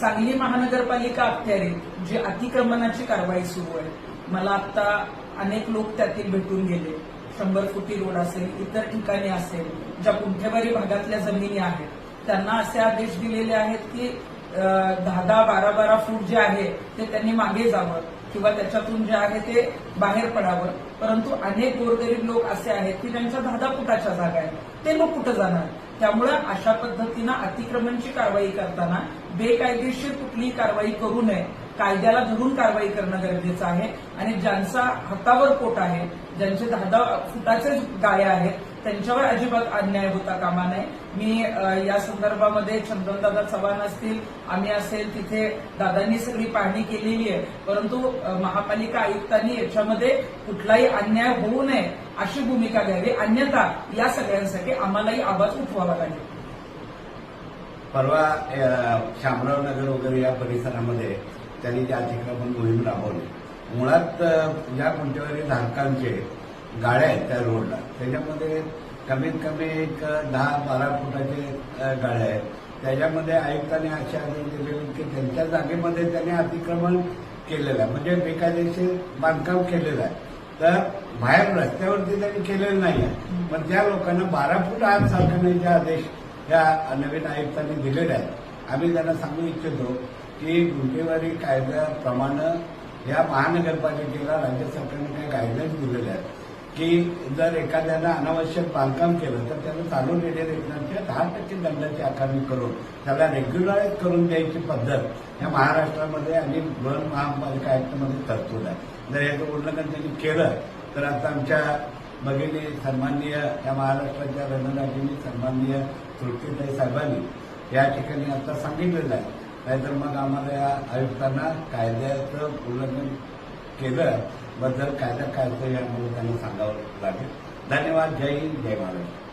सांगली महानगरपालिका अखत्यारीत जी अतिक्रमणाची कारवाई सुरू आहे मला आता अनेक लोक त्यातील भेटून गेले. शंभर फुटी रोड असेल इतर ठिकाणी असेल ज्या कुंठेवारी भागातल्या जमिनी आहेत त्यांना असे आदेश दिलेले आहेत की दहा दहा बारा बारा फूट जे आहे ते त्यांनी मागे जावं. किंवा त्याच्यातून जे आहे ते बाहेर पडावं. परंतु अनेक गोरगरीब लोक असे आहेत की त्यांच्या दहा फुटाच्या जागा आहेत. ते लोक कुठं जाणार? त्यामुळे अशा पद्धतीनं अतिक्रमणची कारवाई करताना बेकायदेशीर कुठलीही कारवाई करू नये. कायद्याला धरून कारवाई करणं गरजेचं आहे. आणि ज्यांचा हातावर पोट आहे ज्यांचे दहा दहा फुटाचे गाळे आहेत त्यांच्यावर अजिबात अन्याय होता कामा नये. मी या संदर्भामध्ये चंदनदादा चव्हाण असतील आम्ही असेल तिथे दादांनी सगळी पाहणी केलेली आहे. परंतु महापालिका आयुक्तांनी याच्यामध्ये कुठलाही अन्याय होऊ नये अशी भूमिका घ्यावी. अन्यथा या सगळ्यांसाठी आम्हालाही आवाज उठवावा लागेल. परवा शामराव नगर वगैरे या परिसरामध्ये त्यांनी जे अतिक्रमण मोहीम राबवली. मुळात अ, ज्या कोणत्याही धारकांचे गाड्या आहेत त्या रोडला. त्याच्यामध्ये कमीत कमी एक दहा बारा फुटाचे गाळे आहेत. त्याच्यामध्ये आयुक्तांनी असे आदेश दिले की त्यांच्या जागेमध्ये त्यांनी अतिक्रमण केलेलं आहे. म्हणजे बेकायदेशीर बांधकाम केलेलं आहे. तर बाहेर रस्त्यावरती त्यांनी केलेलं नाही आहे. पण त्या लोकांना बारा फूट आत सारखण्याचे आदेश या नवीन आयुक्तांनी दिलेले आहेत. आम्ही त्यांना सांगू इच्छितो की गुन्हेगारी कायद्याप्रमाणे या महानगरपालिकेला राज्य सरकारने काही गायडन्स दिलेल्या आहेत. की जर एखाद्यानं अनावश्यक बांधकाम केलं तर त्यानं चालू देण्यात एकरांच्या दहा टक्के दंडाची आकारणी करून त्याला रेग्युलराईज करून द्यायची पद्धत या महाराष्ट्रामध्ये आणि बृहन महापालिका आयुक्तामध्ये तरतूद आहे. जर याचं उल्लंघन त्यांनी केलं तर आता आमच्या भगिनी सन्माननीय या महाराष्ट्राच्या रणराजींनी सन्माननीय तृप्तीताई साहेबांनी या ठिकाणी आता सांगितलेलं आहे. नाहीतर मग आम्हाला या आयुक्तांना कायद्याचं उल्लंघन केलं बद्दल कायदा काय होतं यामुळे त्यांना सांगावं लागेल. धन्यवाद. जय हिंद. जय महाराष्ट्र.